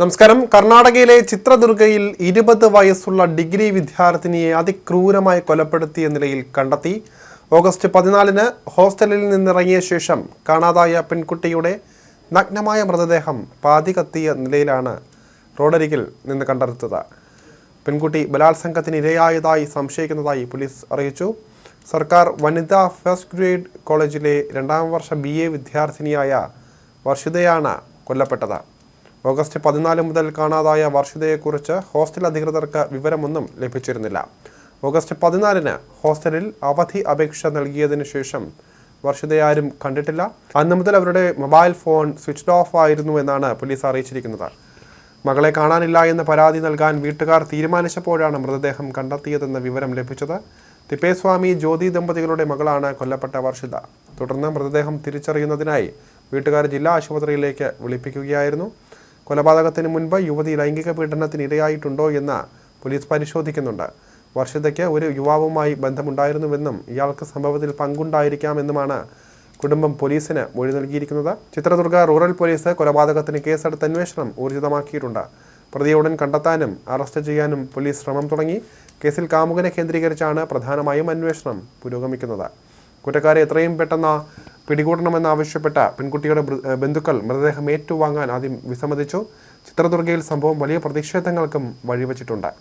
നമസ്കാരം. കർണാടകയിലെ ചിത്രദുർഗയിൽ ഇരുപത് വയസ്സുള്ള ഡിഗ്രി വിദ്യാർത്ഥിനിയെ അതിക്രൂരമായി കൊലപ്പെടുത്തിയ നിലയിൽ കണ്ടെത്തി. ഓഗസ്റ്റ് പതിനാലിന് ഹോസ്റ്റലിൽ നിന്നിറങ്ങിയ ശേഷം കാണാതായ പെൺകുട്ടിയുടെ നഗ്നമായ മൃതദേഹം പാതി കത്തിയ നിലയിലാണ് റോഡരികിൽ നിന്ന് കണ്ടെടുത്തത് പെൺകുട്ടി ബലാത്സംഗത്തിന് ഇരയായതായി സംശയിക്കുന്നതായി പോലീസ് അറിയിച്ചു. സർക്കാർ വനിതാ ഫസ്റ്റ് ഗ്രേഡ് കോളേജിലെ രണ്ടാം വർഷ ബി എ വിദ്യാർത്ഥിനിയായ വർഷിതയാണ് കൊല്ലപ്പെട്ടത്. ഓഗസ്റ്റ് പതിനാല് മുതൽ കാണാതായ വർഷിതയെക്കുറിച്ച് ഹോസ്റ്റൽ അധികൃതർക്ക് വിവരമൊന്നും ലഭിച്ചിരുന്നില്ല. ഓഗസ്റ്റ് പതിനാലിന് ഹോസ്റ്റലിൽ അവധി അപേക്ഷ നൽകിയതിനു ശേഷം വർഷിതയാരും കണ്ടിട്ടില്ല. അന്ന് മുതൽ അവരുടെ മൊബൈൽ ഫോൺ സ്വിച്ച്ഡ് ഓഫ് ആയിരുന്നു എന്നാണ് പോലീസ് അറിയിച്ചിരിക്കുന്നത്. മകളെ കാണാനില്ല എന്ന് പരാതി നൽകാൻ വീട്ടുകാർ തീരുമാനിച്ചപ്പോഴാണ് മൃതദേഹം കണ്ടെത്തിയതെന്ന വിവരം ലഭിച്ചത്. തിപ്പേസ്വാമി ജ്യോതി ദമ്പതികളുടെ മകളാണ് കൊല്ലപ്പെട്ട വർഷിത. തുടർന്ന് മൃതദേഹം തിരിച്ചറിയുന്നതിനായി വീട്ടുകാർ ജില്ലാ ആശുപത്രിയിലേക്ക് വിളിപ്പിക്കുകയായിരുന്നു. കൊലപാതകത്തിന് മുൻപ് യുവതി ലൈംഗിക പീഡനത്തിന് ഇരയായിട്ടുണ്ടോ എന്ന് പോലീസ് പരിശോധിക്കുന്നുണ്ട്. വർഷിതയ്ക്ക് ഒരു യുവാവുമായി ബന്ധമുണ്ടായിരുന്നുവെന്നും ഇയാൾക്ക് സംഭവത്തിൽ പങ്കുണ്ടായിരിക്കാമെന്നുമാണ് കുടുംബം പോലീസിന് മൊഴി നൽകിയിരിക്കുന്നത്. ചിത്രദുർഗ റൂറൽ പോലീസ് കൊലപാതകത്തിന് കേസെടുത്ത് അന്വേഷണം ഊർജിതമാക്കിയിട്ടുണ്ട്. പ്രതിയെ ഉടൻ കണ്ടെത്താനും അറസ്റ്റ് ചെയ്യാനും പോലീസ് ശ്രമം തുടങ്ങി. കേസിൽ കാമുകനെ കേന്ദ്രീകരിച്ചാണ് പ്രധാനമായും അന്വേഷണം പുരോഗമിക്കുന്നത്. കുറ്റക്കാരെ എത്രയും പെട്ടെന്ന് പിടികൂടണമെന്നാവശ്യപ്പെട്ട പെൺകുട്ടിയുടെ ബന്ധുക്കൾ മൃതദേഹം ഏറ്റുവാങ്ങാൻ ആദ്യം വിസമ്മതിച്ചു. ചിത്രദുർഗയിൽ സംഭവം വലിയ പ്രതിഷേധങ്ങൾക്കും വഴിവെച്ചിട്ടുണ്ട്.